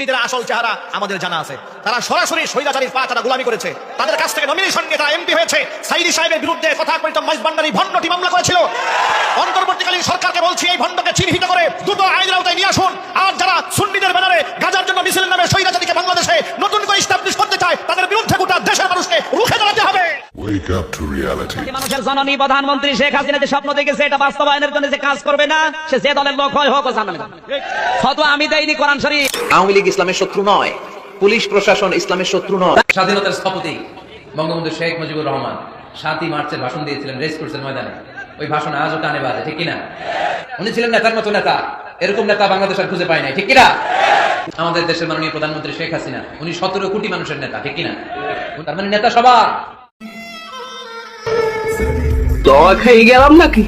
সুন্নিদের আসল চেহারা আমাদের জানা আছে। তারা সরাসরি সৈদাচারীর পা তারা গোলামি করেছে। তাদের কাছ থেকে নমিনেশন নিয়ে তারা এমপি হয়েছে। সাইদি সাহেবের বিরুদ্ধে কথা করিত মাইজবান্ডারি ভণ্ডটি মামলা করেছিল। অন্তর্বর্তীকালীন সরকারকে বলছি, এই ভণ্ডকে চিহ্নিত করে দ্রুত আইনের আওতায় নিয়ে আসুন। আর যারা সুন্নিদের ব্যানারে গাজার জন্য মিছিলের নামে সৈদাচারীকে বাংলাদেশে নতুন করে ইস্টাবলিশ করতে চায়, তাদের বিরুদ্ধে গোটা মানুষের জননী প্রধানমন্ত্রী শেখ হাসিনা যে স্বপ্ন দেখেছে এটা বাস্তবায়নের জন্য যে কাজ করবে না সে যে দলের লোক হয় হোক ফতোয়া আমি দেইনি কোরআন শরীফ। আওয়ামী লীগ ইসলামের শত্রু নয় পুলিশ প্রশাসন ইসলামের শত্রু নয়। স্বাধীনতার স্থপতি বঙ্গবন্ধু শেখ মুজিবুর রহমান সাতই মার্চের ভাষণ দিয়েছিলেন রেস কোর্সের ময়দানে। ওই ভাষণ আজও কানে বাজে ঠিক কিনা? উনি ছিলেন নেতার মতো নেতা এরকম নেতা বাংলাদেশ আর খুঁজে পায় নাই ঠিক কিনা? আমাদের দেশের মাননীয় প্রধানমন্ত্রী শেখ হাসিনা উনি সতেরো কোটি মানুষের নেতা ঠিক কিনা? তার মানে নেতা সবার। দোয়া খেয়ে গেলাম নাকি?